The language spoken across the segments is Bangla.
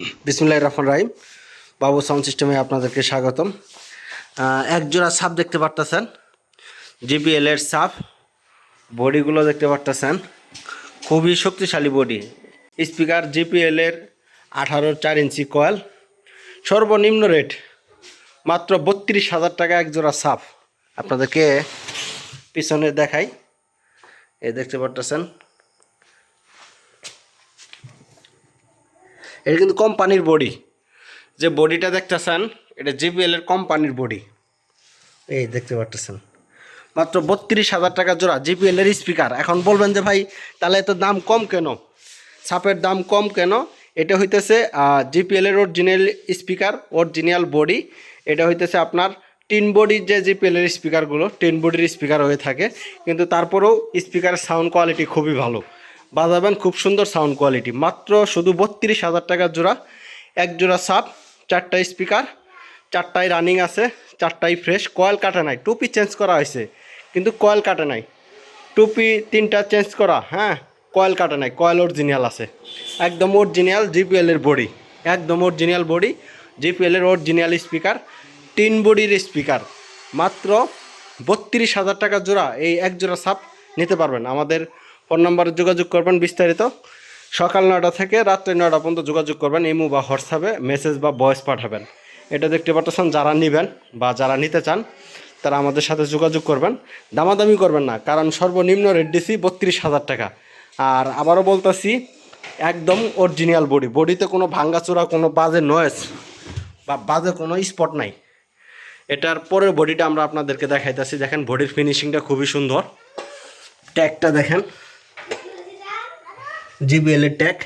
বিসমুল্লাহ রহমান রাহিম। বাবু সাউন্ড সিস্টেমে আপনাদেরকে স্বাগতম। আহ, এক জোড়া সাপ দেখতে পারতেছেন। জিপিএল এর সাপ। বডিগুলো দেখতে পারতেছেন। খুবই শক্তিশালী বডি। স্পিকার জিপিএল এর আঠারো চার ইঞ্চি কয়েল। সর্বনিম্ন রেট মাত্র বত্রিশ হাজার টাকা এক জোড়া সাপ। আপনাদেরকে পিছনে দেখাই। এ দেখতে পারতেছেন। এটা কিন্তু কোম্পানির বডি। যে বডিটা দেখতেছেন, এটা জিবিএল এর কোম্পানির বডি। এই দেখতে পারতেছেন। মাত্র বত্রিশ হাজার টাকা জোড়া জিপিএল এর স্পিকার এখন বলবেন যে, ভাই, তাহলে এত দাম কম কেন? সাপের দাম কম কেন? এটা হইতেছে জিপিএল এর অরিজিনাল স্পিকার অরিজিনাল বডি এটা হইতেছে আপনার টিন বডির যে জিপিএল এর স্পিকারগুলো টিন বডির স্পিকার হয়ে থাকে। কিন্তু তারপরেও স্পিকারের সাউন্ড কোয়ালিটি খুবই ভালো। বাজাবেন খুব সুন্দর সাউন্ড কোয়ালিটি মাত্র শুধু বত্রিশ হাজার টাকার জোড়া, এক জোড়া সাপ চারটা স্পিকার চারটায় রানিং আছে, চারটাই ফ্রেশ কয়েল কাটা নাই, টুপি চেঞ্জ করা হয়েছে, কিন্তু কয়েল কাটা নাই। টুপি তিনটা চেঞ্জ করা হ্যাঁ কয়েল কাটা নাই কয়েল অরিজিনাল আছে। একদম অরিজিনাল জিপিএল এর বডি একদম অরিজিনাল বডি জিপিএল এর অরিজিনাল স্পিকার তিন বডির স্পিকার মাত্র বত্রিশ হাজার টাকা জোড়া, এই এক জোড়া সাপ নিতে পারবেন। আমাদের ফোন নাম্বারে যোগাযোগ করবেন বিস্তারিত। সকাল নয়টা থেকে রাত্রে নয়টা পর্যন্ত যোগাযোগ করবেন, ইমো বা হোয়াটসঅ্যাপে মেসেজ বা ভয়েস পাঠাবেন। এটা দেখতে পাচ্ছেন যারা নেবেন বা যারা নিতে চান, তারা আমাদের সাথে যোগাযোগ করবেন। দামাদামি করবেন না, কারণ সর্বনিম্ন রেট দিছি বত্রিশ হাজার টাকা। আর আবারও বলতেছি, একদম অরিজিনাল বডি বডিতে কোনো ভাঙ্গাচোরা, কোনো বাজে নয়েস বা বাজে কোনো স্পট নাই। এটার পরের বডিটা আমরা আপনাদেরকে দেখাইতেছি। দেখেন বডির ফিনিশিংটা খুবই সুন্দর। ট্যাগটা দেখেন। জিবিএল এর ট্যাগ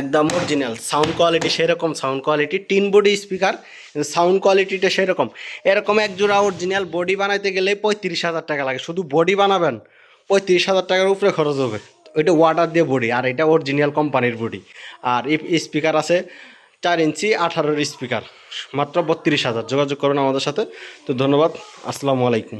একদম অরিজিনাল সাউন্ড কোয়ালিটি সেরকম sound quality tin body speaker sound কোয়ালিটিটা সেরকম। এরকম এক জোড়া অরিজিনাল বডি বানাইতে গেলে পঁয়ত্রিশ হাজার টাকা লাগে। শুধু বডি বানাবেন, পঁয়ত্রিশ হাজার টাকার উপরে খরচ হবে। ওইটা ওয়াটার দিয়ে বডি আর এটা অরিজিনাল কোম্পানির বডি আর স্পিকার আছে চার ইঞ্চি আঠারোর স্পিকার মাত্র বত্রিশ হাজার। যোগাযোগ করুন আমাদের সাথে। তো ধন্যবাদ। আসসালামু আলাইকুম।